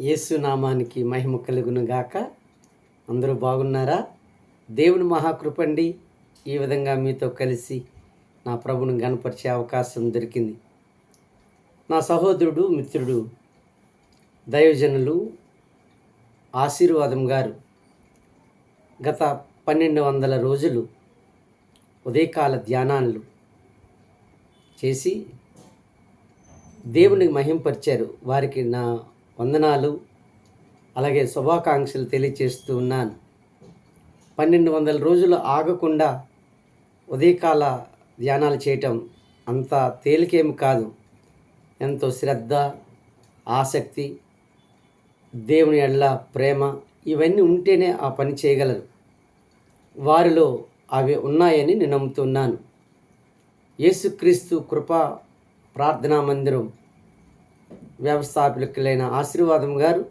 యేసు నామానికి మహిమ కలుగును గాక. అందరూ బాగున్నారా? దేవుని మహాకృపండి. ఈ విధంగా మీతో కలిసి నా ప్రభుని గనపరిచే అవకాశం దొరికింది. నా సహోదరుడు మిత్రుడు దైవజనులు ఆశీర్వాదం గారు గత పన్నెండు వందల రోజులు ఉదయకాల ధ్యానాలు చేసి దేవునికి మహింపరిచారు. వారికి నా వందనాలు. అలాగే శుభాకాంక్షలు తెలియచేస్తూ ఉన్నాను పన్నెండు వందల రోజులు ఆగకుండా ఉదయకాల ధ్యానాలు చేయటం అంత తేలికేమి కాదు. ఎంతో శ్రద్ధ ఆసక్తి దేవుని ఎడ్ల ప్రేమ ఇవన్నీ ఉంటేనే ఆ పని చేయగలరు. వారిలో అవి ఉన్నాయని నేను నమ్ముతున్నాను. యేసుక్రీస్తు కృపా ప్రార్థనా మందిరం వ్యవస్థాపకులైన ఆశీర్వాదం గారు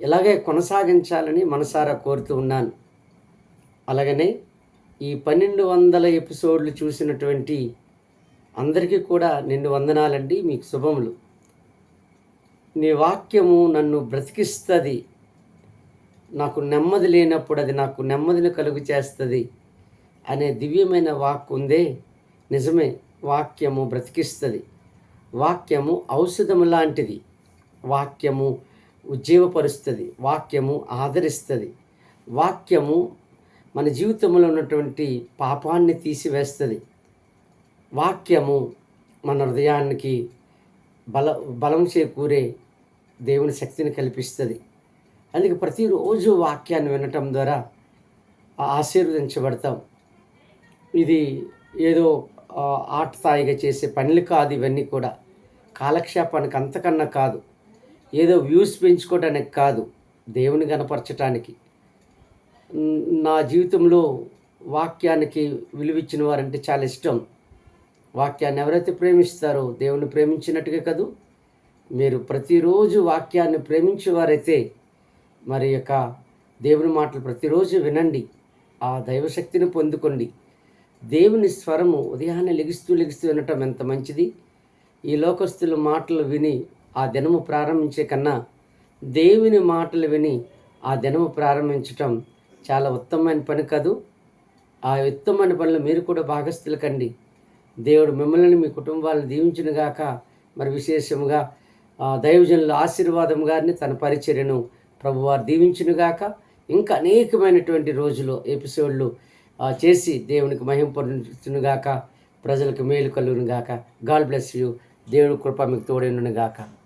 ఇలాగే కొనసాగించాలని మనసారా కోరుతూ ఉన్నాను. అలాగనే ఈ పన్నెండు వందల ఎపిసోడ్లు చూసినటువంటి అందరికీ కూడా నిండు వందనాలండి. మీకు శుభములు. నీ వాక్యము నన్ను బ్రతికిస్తుంది. నాకు నెమ్మది లేనప్పుడు అది నాకు నెమ్మదిని కలుగు చేస్తుంది అనే దివ్యమైన వాక్ ఉందే. నిజమే వాక్యము బ్రతికిస్తుంది. వాక్యము ఔషధము లాంటిది. వాక్యము ఉజ్జీవపరుస్తుంది. వాక్యము ఆదరిస్తుంది. వాక్యము మన జీవితంలో ఉన్నటువంటి పాపాన్ని తీసివేస్తుంది. వాక్యము మన హృదయానికి బల బలం చేకూరే దేవుని శక్తిని కల్పిస్తుంది. అందుకే ప్రతిరోజు వాక్యాన్ని వినటం ద్వారా ఆశీర్వదించబడతాం. ఇది ఏదో ఆర్ట్ స్థాయిగా చేసే పనులు కాదు ఇవన్నీ కూడా. కాలక్షేపానికి అంతకన్నా కాదు. ఏదో వ్యూస్ పెంచుకోవడానికి కాదు. దేవుని గనపరచటానికి నా జీవితంలో వాక్యానికి విలువిచ్చిన వారంటే చాలా ఇష్టం. వాక్యాన్ని ఎవరైతే ప్రేమిస్తారో దేవుని ప్రేమించినట్టుగా కదూ? మీరు ప్రతిరోజు వాక్యాన్ని ప్రేమించేవారైతే మరి యొక్క దేవుని మాటలు ప్రతిరోజు వినండి. ఆ దైవశక్తిని పొందుకోండి. దేవుని స్వరము ఉదయాన్నే లెగిస్తూ లెగిస్తూ వినటం ఎంత మంచిది? ఈ లోకస్తుల మాటలు విని ఆ దినము ప్రారంభించే కన్నా దేవుని మాటలు విని ఆ దినము ప్రారంభించటం చాలా ఉత్తమమైన పని కాదు. ఆ ఉత్తమమైన పనులు మీరు కూడా భాగస్థులు కండి. దేవుడు మిమ్మల్ని మీ కుటుంబాలను దీవించినగాక మరి విశేషముగా దైవజనుల ఆశీర్వాదం గారిని తన పరిచర్యను ప్రభువారు దీవించునుగాక ఇంకా అనేకమైనటువంటి రోజులు ఎపిసోడ్లు చేసి దేవునికి మహింపరుచును గాక ప్రజలకు మేలు కలుగునుగాక. God bless you. దేవుడి కృప మీకు తోడేనును గాక